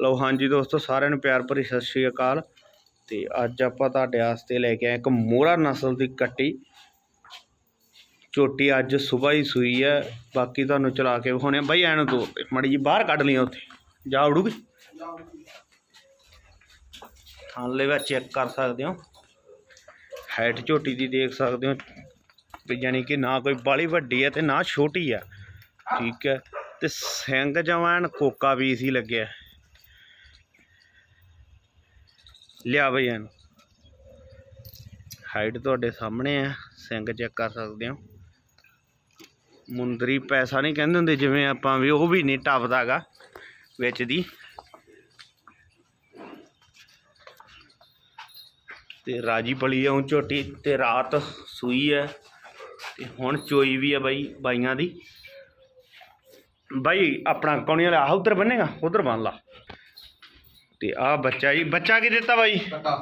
ਲਓ ਹਾਂਜੀ ਦੋਸਤੋ, ਸਾਰਿਆਂ ਨੂੰ ਪਿਆਰ ਭਰੀ ਸਤਿ ਸ਼੍ਰੀ ਅਕਾਲ। ਤੇ ਅੱਜ ਆਪਾਂ ਤੁਹਾਡੇ ਵਾਸਤੇ ਲੈ ਕੇ ਆਏ ਇੱਕ ਮੋਹਰਾ ਨਸਲ ਦੀ ਕੱਟੀ। ਝੋਟੀ ਅੱਜ ਸਵੇਰ ਹੀ ਸੂਈ ਹੈ, ਬਾਕੀ ਤੁਹਾਨੂੰ ਚਲਾ ਕੇ ਵਿਖਾਉਣੇ ਆ। ਬਾਈ ਐਨ ਤੋਂ, ਮੜੀ ਜੀ ਬਾਹਰ ਕੱਢ ਲਈ ਉੱਥੇ। ਜਾ ਉੜੂਗੀ? ਥਾਂਲੇ ਵਿੱਚ ਚੈੱਕ ਕਰ ਸਕਦੇ ਹੋ। ਹਾਈਟ ਝੋਟੀ ਦੀ ਦੇਖ ਸਕਦੇ ਹੋ। ਵੀ ਜਾਨੀ ਕਿ ਨਾ ਕੋਈ ਬਾਲੀ ਵੱਡੀ ਹੈ ਤੇ ਨਾ ਛੋਟੀ ਹੈ। ਠੀਕ ਹੈ। ਤੇ ਸਿੰਘ ਜਵਾਨ ਕੋਕਾ ਵੀ ਸੀ ਲੱਗਿਆ। ਲਿਆ ਬਈ ਇਹਨੂੰ। ਹਾਈਟ ਤੁਹਾਡੇ ਸਾਹਮਣੇ ਆ, ਸਿੰਘ ਚੈੱਕ ਕਰ ਸਕਦੇ ਹੋ। ਮੁੰਦਰੀ ਪੈਸਾ ਨਹੀਂ ਕਹਿੰਦੇ ਹੁੰਦੇ, ਜਿਵੇਂ ਆਪਾਂ ਵੀ ਉਹ ਵੀ ਨਹੀਂ ਟੱਪਦਾਗਾ ਵਿੱਚ ਦੀ। ਤੇ ਰਾਜੀ ਪਲੀ ਆਉਂ ਝੋਟੀ ਤੇ ਰਾਤ ਸੂਈ ਹੈ ਤੇ ਹੁਣ ਚੋਈ ਵੀ ਹੈ ਬਾਈ ਬਾਈਆਂ ਦੀ। ਬਾਈ ਆਪਣਾ ਕੌਣੀ ਵਾਲਾ, ਆਹ ਉਧਰ ਬੰਨੇਗਾ ਉਧਰ ਬੰਨ ਲਾ। ਤੇ ਆ ਬੱਚਾ ਜੀ ਬੱਚਾ ਕੀ ਦਿੱਤਾ ਬਾਈ? ਕਟਾ।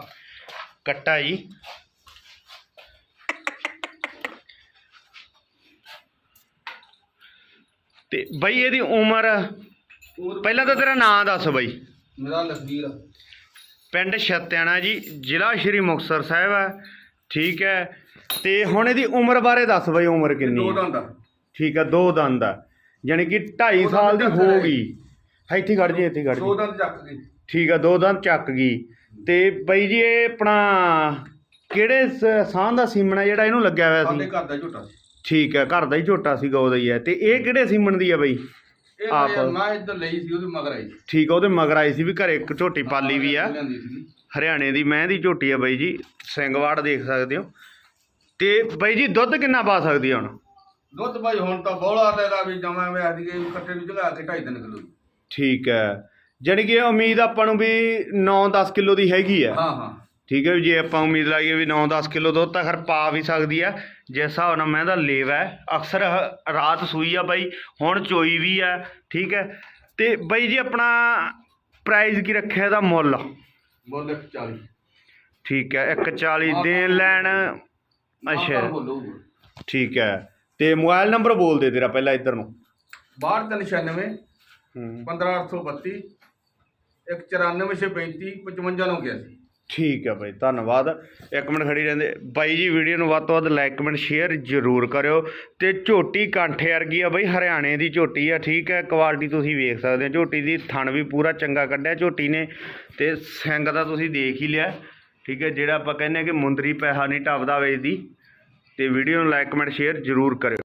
ਕੱਟਾ ਜੀ। ਤੇ ਬਾਈ ਇਹਦੀ ਉਮਰ ਪਹਿਲਾਂ ਤਾਂ ਤੇਰਾ ਨਾਂ ਦੱਸ ਬਾਈ। ਮੇਰਾ ਲਖਬੀਰ ਪਿੰਡ ਛਤਿਆਣਾ ਜੀ ਜ਼ਿਲ੍ਹਾ ਸ਼੍ਰੀ ਮੁਕਤਸਰ ਸਾਹਿਬ ਹੈ ਠੀਕ ਹੈ। ਤੇ ਹੁਣ ਇਹਦੀ ਉਮਰ ਬਾਰੇ ਦੱਸ ਬਾਈ ਉਮਰ ਕਿੰਨੀ? ਦੋ ਹੈ ਦੰਦ। ਠੀਕ ਹੈ ਦੋ ਦੰਦ ਆ। ਯਾਨੀ ਕਿ 2.5 ਦੋ ਸਾਲ ਦੀ ਹੋ ਗਈ। ਇੱਥੇ ਖੜ ਜੀ ਇੱਥੇ ਖੜ ਦੋ ਜੀ ਦੰਦ ਚੱਕ ਗਈ ਠੀਕ ਆ ਦੋ ਦੰਦ ਚੱਕ ਗਈ। ਤੇ ਬਈ ਜੀ ਇਹ ਆਪਣਾ ਕਿਹੜੇ ਸ- ਸਾਹ ਦਾ ਸੀਮਣਾ ਜਿਹੜਾ ਇਹਨੂੰ ਲੱਗਿਆ ਹੋਇਆ ਸਾਡੇ ਸੀ ਘਰ ਦਾ ਝੋਟਾ ਸੀ। ਠੀਕ ਹੈ ਘਰ ਦਾ ਹੀ ਝੋਟਾ ਸੀਗਾ ਉਹਦਾ ਹੀ ਹੈ ਤੇ ਇਹ ਕਿਹੜੇ ਸੀਮਣ ਦੀ ਆ ਬਈ? ਇਹ ਆਪ। ਮੈਂ- ਮੈਂ ਇੱਧਰ ਲਈ ਸੀ ਉਹਦੇ ਮਗਰ ਆਈ ਠੀਕ ਆ ਉਹਦੇ ਮਗਰ ਆਈ ਸੀ ਵੀ ਘਰੇ ਇੱਕ ਝੋਟੀ ਪਾਲੀ ਵੀ ਆ। ਲਿਆਂਦੀ ਸੀਗੀ। ਹਰਿਆਣੇ ਦੀ ਮੈਂ ਦੀ ਝੋਟੀ ਆ ਬਈ ਜੀ ਸਿੰਘਵਾੜ ਦੇਖ ਸਕਦੇ ਹੋ। ਤੇ ਬਈ ਜੀ ਦੁੱਧ ਕਿੰਨਾ ਪਾ ਸਕਦੀ ਆ ਹੁਣ? ਦੁੱਧ ਭਾਈ ਹੁਣ ਤਾਂ ਬੋਲਾ ਲੈਦਾ ਵੀ ਜਮਾ ਮੈਂ ਅੱਜ ਕੱਟੇ ਨੂੰ ਜਗਾ ਕੇ 2.5 ਕਿਲੋ। ਠੀਕ ਹੈ ਜਾਣੀ ਕਿ ਉਮੀਦ ਆਪਾਂ ਨੂੰ ਵੀ 9-10 ਕਿਲੋ ਦੀ ਹੈਗੀ ਆ ਹਾਂ ਹਾਂ। ਠੀਕ ਹੈ ਵੀ ਜੇ ਆਪਾਂ ਉਮੀਦ ਲਾਈਏ ਵੀ 9-10 ਕਿਲੋ ਦੁੱਧ ਤਾਂ ਖਰ ਪਾ ਵੀ ਸਕਦੀ ਆ ਜਿਸ ਹਿਸਾਬ ਨਾਲ ਮੈਂ ਦਾ ਲੇਵ ਹੈ। ਅਕਸਰ ਹ- ਰਾਤ ਸੂਈ ਆ ਬਾਈ ਹੁਣ ਚੋਈ ਵੀ ਆ ਠੀਕ ਹੈ। ਤੇ ਬਾਈ ਜੀ ਆਪਣਾ ਪ੍ਰਾਈਜ਼ ਕੀ ਰੱਖਿਆ ਇਹਦਾ ਮੁੱਲ? ਬੋਲ 40 ਠੀਕ ਹੈ 140 ਦੇਣ ਲੈਣ। ਅੱਛਾ। ਠੀਕ ਹੈ। ਤੇ ਮੋਬਾਈਲ ਨੰਬਰ ਬੋਲ ਦੇ ਤੇਰਾ ਪਹਿਲਾਂ ਇੱਧਰ ਨੂੰ। 6296 ਹੂੰ 15832 19435 55 ਨੂੰ ਗਿਆ ਸੀ। ਠੀਕ ਹੈ ਬਾਈ ਧੰਨਵਾਦ। ਇੱਕ ਮਿੰਟ ਖੜੀ ਰਹਿੰਦੇ। ਬਾਈ ਜੀ ਵੀਡੀਓ ਨੂੰ ਵੱਧ ਤੋਂ ਵੱਧ ਲਾਈਕ ਕਮੈਂਟ ਸ਼ੇਅਰ ਜ਼ਰੂਰ ਕਰਿਓ। ਤੇ ਝੋਟੀ ਕਾਂਠੇ ਵਰਗੀ ਆ ਬਾਈ ਹਰਿਆਣੇ ਦੀ ਝੋਟੀ ਆ ਠੀਕ ਹੈ ਕੁਆਲਿਟੀ ਤੁਸੀਂ ਵੇਖ ਸਕਦੇ ਹੋ। ਝੋਟੀ ਦੀ ਥਣ ਵੀ ਪੂਰਾ ਚੰਗਾ ਕੱਢਿਆ ਝੋਟੀ ਨੇ। ਤੇ ਸਿੰਘ ਦਾ ਤੁਸੀਂ ਦੇਖ ਹੀ ਲਿਆ। ਠੀਕ ਹੈ ਜਿਹੜਾ ਆਪਾਂ ਕਹਿੰਦੇ ਕਿ ਮੁੰਦਰੀ ਪੈਸਾ ਨਹੀਂ ਟੱਪਦਾ ਵੇਚਦੀ। ਤੇ ਵੀਡੀਓ ਨੂੰ ਲਾਈਕ ਕਮੈਂਟ ਸ਼ੇਅਰ ਜ਼ਰੂਰ ਕਰਿਓ।